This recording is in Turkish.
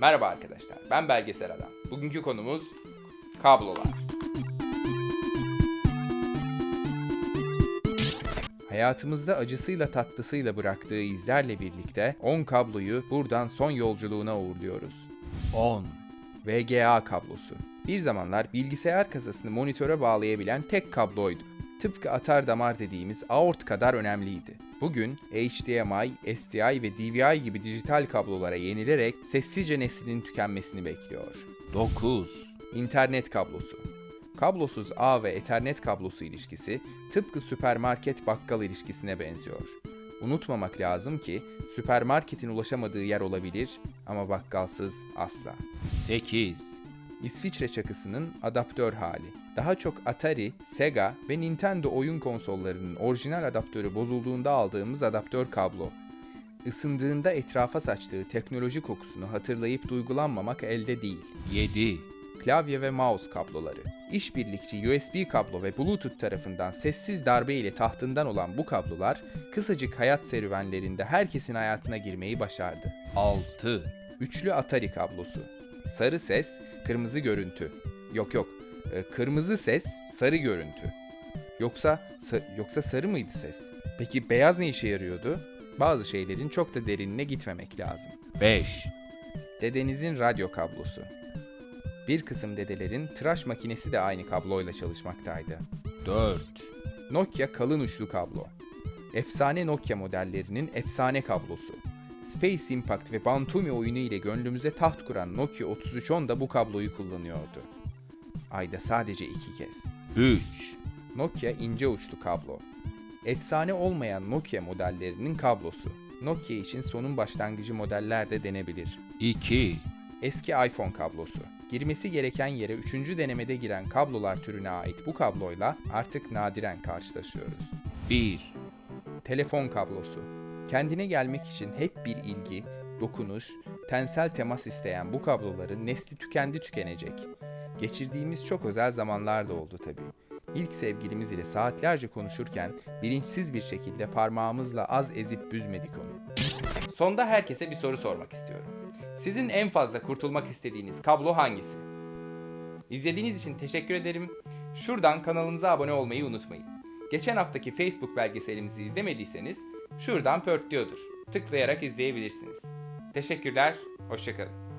Merhaba arkadaşlar, ben Belgesel Adam. Bugünkü konumuz kablolar. Hayatımızda acısıyla tatlısıyla bıraktığı izlerle birlikte 10 kabloyu buradan son yolculuğuna uğurluyoruz. 10. VGA kablosu. Bir zamanlar bilgisayar kasasını monitöre bağlayabilen tek kabloydu. Tıpkı atar damar dediğimiz aort kadar önemliydi. Bugün HDMI, SDI ve DVI gibi dijital kablolara yenilerek sessizce neslinin tükenmesini bekliyor. 9. İnternet kablosu. Kablosuz ağ ve Ethernet kablosu ilişkisi tıpkı süpermarket bakkal ilişkisine benziyor. Unutmamak lazım ki süpermarketin ulaşamadığı yer olabilir ama bakkalsız asla. 8. İsviçre çakısının adaptör hali. Daha çok Atari, Sega ve Nintendo oyun konsollarının orijinal adaptörü bozulduğunda aldığımız adaptör kablo. Isındığında etrafa saçtığı teknoloji kokusunu hatırlayıp duygulanmamak elde değil. 7. Klavye ve mouse kabloları. İşbirlikçi USB kablo ve Bluetooth tarafından sessiz darbe ile tahtından olan bu kablolar kısacık hayat serüvenlerinde herkesin hayatına girmeyi başardı. 6. Üçlü Atari kablosu. Sarı ses, kırmızı görüntü. Yok yok. e, Kırmızı ses, sarı görüntü. Yoksa sa- yoksa sarı mıydı ses? Peki beyaz ne işe yarıyordu? Bazı şeylerin çok da derinine gitmemek lazım. 5. Dedenizin radyo kablosu. Bir kısım dedelerin tıraş makinesi de aynı kabloyla çalışmaktaydı. 4. Nokia kalın uçlu kablo. Efsane Nokia modellerinin efsane kablosu. Space Impact ve Bantumi oyunu ile gönlümüze taht kuran Nokia 3310 da bu kabloyu kullanıyordu. Ayda sadece iki kez. 3. Nokia ince uçlu kablo. Efsane olmayan Nokia modellerinin kablosu. Nokia için sonun başlangıcı modeller de denebilir. 2. Eski iPhone kablosu. Girmesi gereken yere 3. denemede giren kablolar türüne ait bu kabloyla artık nadiren karşılaşıyoruz. 1. Telefon kablosu. Kendine gelmek için hep bir ilgi, dokunuş, tensel temas isteyen bu kabloların nesli tükendi tükenecek. Geçirdiğimiz çok özel zamanlar da oldu tabii. İlk sevgilimiz ile saatlerce konuşurken bilinçsiz bir şekilde parmağımızla az ezip büzmedik onu. Sonda herkese bir soru sormak istiyorum. Sizin en fazla kurtulmak istediğiniz kablo hangisi? İzlediğiniz için teşekkür ederim. Şuradan kanalımıza abone olmayı unutmayın. Geçen haftaki Facebook belgeselimizi izlemediyseniz şuradan pörtlüyordur. Tıklayarak izleyebilirsiniz. Teşekkürler, hoşçakalın.